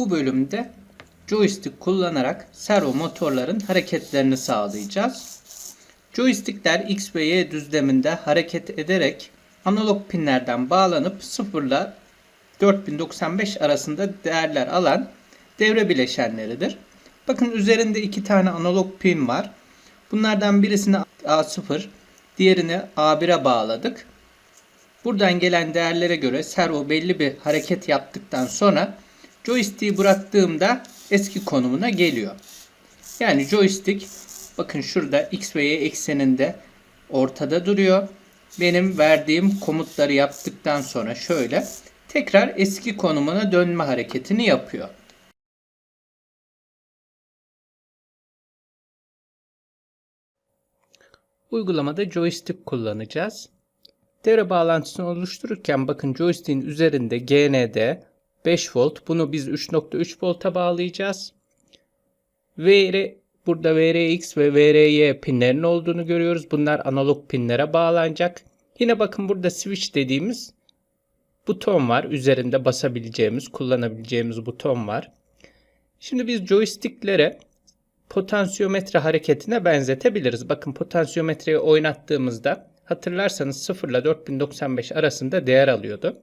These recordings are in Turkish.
Bu bölümde joystick kullanarak servo motorların hareketlerini sağlayacağız. Joystickler X ve Y düzleminde hareket ederek analog pinlerden bağlanıp 0 ile 4095 arasında değerler alan devre bileşenleridir. Bakın üzerinde iki tane analog pin var. Bunlardan birisini A0, diğerini A1'e bağladık. Buradan gelen değerlere göre servo belli bir hareket yaptıktan sonra joystick'i bıraktığımda eski konumuna geliyor. Yani joystick bakın şurada X ve Y ekseninde ortada duruyor. Benim verdiğim komutları yaptıktan sonra şöyle tekrar eski konumuna dönme hareketini yapıyor. Uygulamada joystick kullanacağız. Devre bağlantısını oluştururken bakın joystick'in üzerinde GND 5 volt. Bunu biz 3.3 volta bağlayacağız. VR burada VRX ve VRY pinlerin olduğunu görüyoruz. Bunlar analog pinlere bağlanacak. Yine bakın burada switch dediğimiz buton var. Üzerinde basabileceğimiz, kullanabileceğimiz buton var. Şimdi biz joysticklere potansiyometre hareketine benzetebiliriz. Bakın potansiyometreyi oynattığımızda hatırlarsanız 0 ile 4095 arasında değer alıyordu.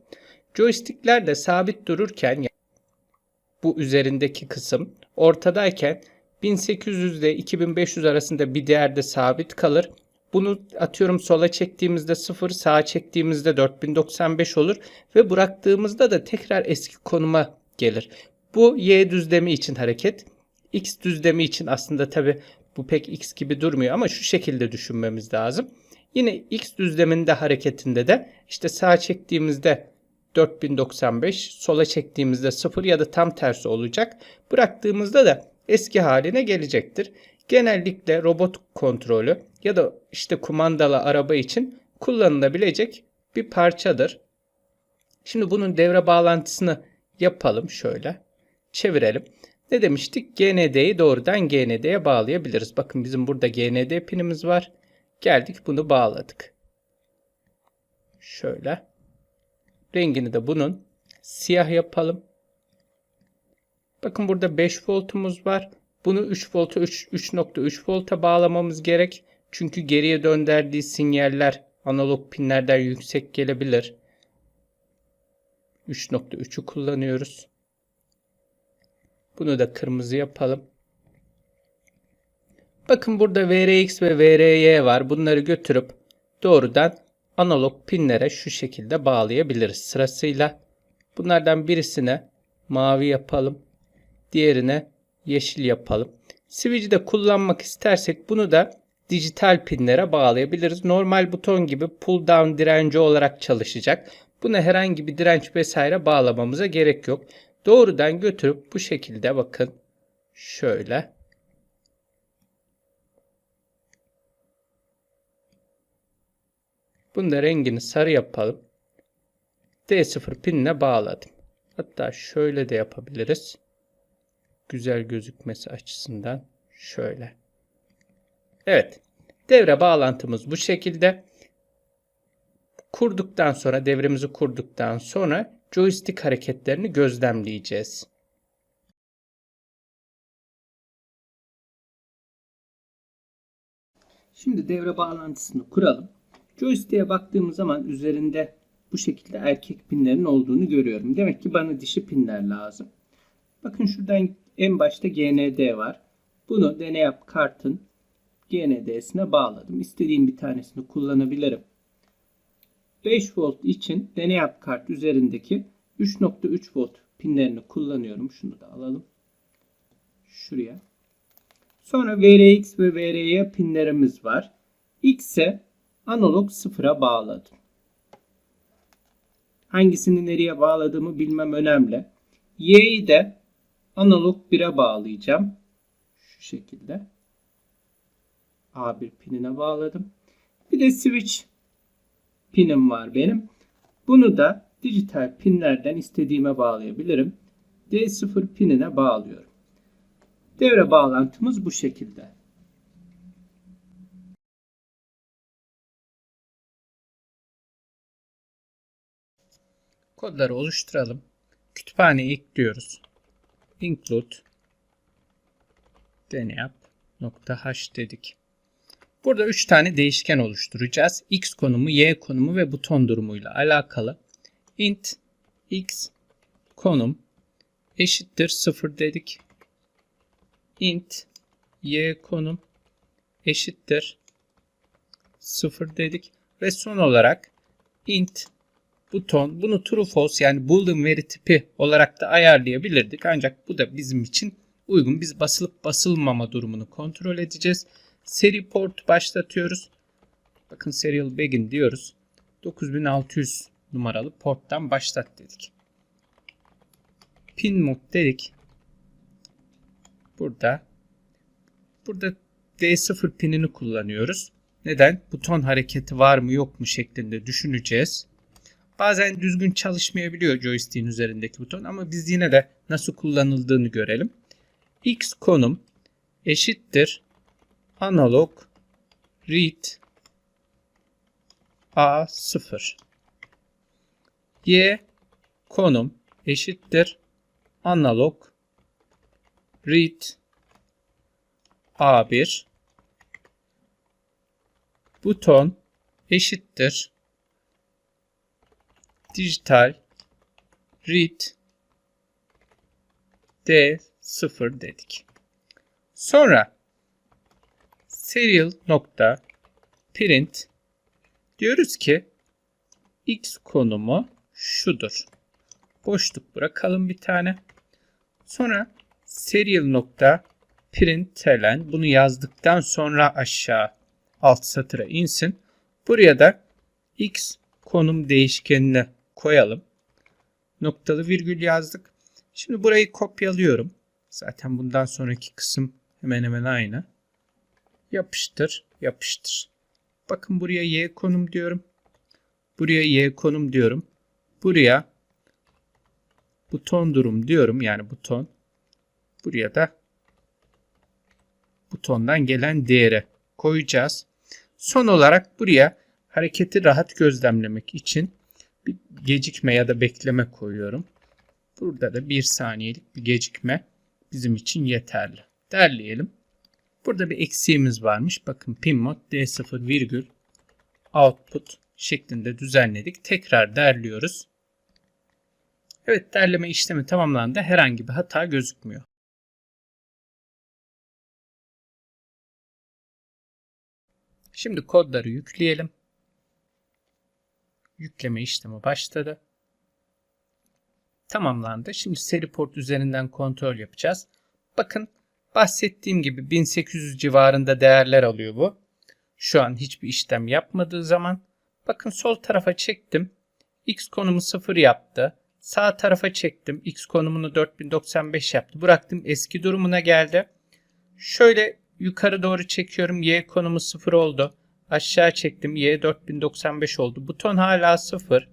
Joystickler de sabit dururken bu üzerindeki kısım ortadayken 1800 ile 2500 arasında bir değerde sabit kalır. Bunu atıyorum sola çektiğimizde 0, sağa çektiğimizde 4095 olur ve bıraktığımızda da tekrar eski konuma gelir. Bu y düzlemi için hareket. X düzlemi için aslında tabi bu pek X gibi durmuyor ama şu şekilde düşünmemiz lazım. Yine X düzleminde hareketinde de işte sağa çektiğimizde 4095, sola çektiğimizde 0 ya da tam tersi olacak. Bıraktığımızda da eski haline gelecektir. Genellikle robot kontrolü ya da işte kumandalı araba için kullanılabilecek bir parçadır. Şimdi bunun devre bağlantısını yapalım şöyle. Çevirelim. Ne demiştik? GND'yi doğrudan GND'ye bağlayabiliriz. Bakın bizim burada GND pinimiz var. Geldik bunu bağladık. Şöyle. Rengini de bunun siyah yapalım. Bakın burada 5 voltumuz var. Bunu 3 volta 3.3 volta bağlamamız gerek. Çünkü geriye döndürdüğü sinyaller analog pinlerden yüksek gelebilir. 3.3'ü kullanıyoruz. Bunu da kırmızı yapalım. Bakın burada VRX ve VRY var. Bunları götürüp doğrudan analog pinlere şu şekilde bağlayabiliriz sırasıyla. Bunlardan birisine mavi yapalım. Diğerine yeşil yapalım. Switch'i de kullanmak istersek bunu da dijital pinlere bağlayabiliriz. Normal buton gibi pull down direnci olarak çalışacak. Buna herhangi bir direnç vesaire bağlamamıza gerek yok. Doğrudan götürüp bu şekilde bakın şöyle Bunu da rengini sarı yapalım. D0 pinine bağladım. Hatta şöyle de yapabiliriz. Güzel gözükmesi açısından şöyle. Evet. Devre bağlantımız bu şekilde. Kurduktan sonra devremizi kurduktan sonra joystick hareketlerini gözlemleyeceğiz. Şimdi devre bağlantısını kuralım. Joystick'e baktığımız zaman üzerinde bu şekilde erkek pinlerin olduğunu görüyorum. Demek ki bana dişi pinler lazım. Bakın şuradan en başta GND var. Bunu deneyap kartın GND'sine bağladım. İstediğim bir tanesini kullanabilirim. 5 volt için deneyap kart üzerindeki 3.3 volt pinlerini kullanıyorum. Şunu da alalım. Şuraya. Sonra VRX ve VRY pinlerimiz var. X'e analog sıfıra bağladım. Hangisini nereye bağladığımı bilmem önemli. Y'yi de analog 1'e bağlayacağım. Şu şekilde. A1 pinine bağladım. Bir de switch pinim var benim. Bunu da dijital pinlerden istediğime bağlayabilirim. D0 pinine bağlıyorum. Devre bağlantımız bu şekilde. Kodları oluşturalım. Kütüphaneye ekliyoruz. include deneyap nokta h dedik. Burada 3 tane değişken oluşturacağız. X konumu, Y konumu ve buton durumuyla alakalı. int x konum eşittir 0 dedik. int y konum eşittir 0 dedik. Ve son olarak int buton bunu true false yani boolean veri tipi olarak da ayarlayabilirdik. Ancak bu da bizim için uygun. Biz basılıp basılmama durumunu kontrol edeceğiz. Seri port başlatıyoruz. Bakın serial begin diyoruz. 9600 numaralı porttan başlat dedik. Pin mod dedik. Burada burada D0 pinini kullanıyoruz. Neden? Buton hareketi var mı yok mu şeklinde düşüneceğiz. Bazen düzgün çalışmayabiliyor joystick'in üzerindeki buton ama biz yine de nasıl kullanıldığını görelim. X konum eşittir analog read A0 Y konum eşittir analog read A1 buton eşittir dijital read D0 dedik. Sonra serial nokta print diyoruz ki x konumu şudur. Boşluk bırakalım bir tane. Sonra serial nokta println bunu yazdıktan sonra aşağı alt satıra insin. Buraya da x konum değişkenini koyalım. Noktalı virgül yazdık. Şimdi burayı kopyalıyorum. Zaten bundan sonraki kısım hemen hemen aynı. Yapıştır, yapıştır. Bakın buraya y konum diyorum. Buraya y konum diyorum. Buraya buton durum diyorum. Yani buton. Buraya da butondan gelen değeri koyacağız. Son olarak buraya hareketi rahat gözlemlemek için bir gecikme ya da bekleme koyuyorum. Burada da bir saniyelik bir gecikme bizim için yeterli. Derleyelim. Burada bir eksiğimiz varmış. Bakın pin mod D0 virgül output şeklinde düzenledik. Tekrar derliyoruz. Evet derleme işlemi tamamlandı. Herhangi bir hata gözükmüyor. Şimdi kodları yükleyelim. Yükleme işlemi başladı. Tamamlandı. Şimdi seri port üzerinden kontrol yapacağız. Bakın bahsettiğim gibi 1800 civarında değerler alıyor bu. Şu an hiçbir işlem yapmadığı zaman bakın sol tarafa çektim. X konumu 0 yaptı. Sağ tarafa çektim. X konumunu 4095 yaptı. Bıraktım eski durumuna geldi. Şöyle yukarı doğru çekiyorum. Y konumu 0 oldu. Aşağı çektim. Y 4095 oldu. Buton hala 0.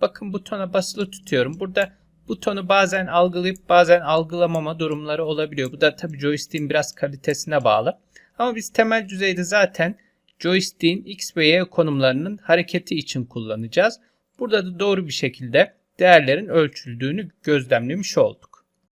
Bakın butona basılı tutuyorum. Burada butonu bazen algılayıp bazen algılamama durumları olabiliyor. Bu da tabii joystick'in biraz kalitesine bağlı. Ama biz temel düzeyde zaten joystick'in X ve Y konumlarının hareketi için kullanacağız. Burada da doğru bir şekilde değerlerin ölçüldüğünü gözlemlemiş olduk.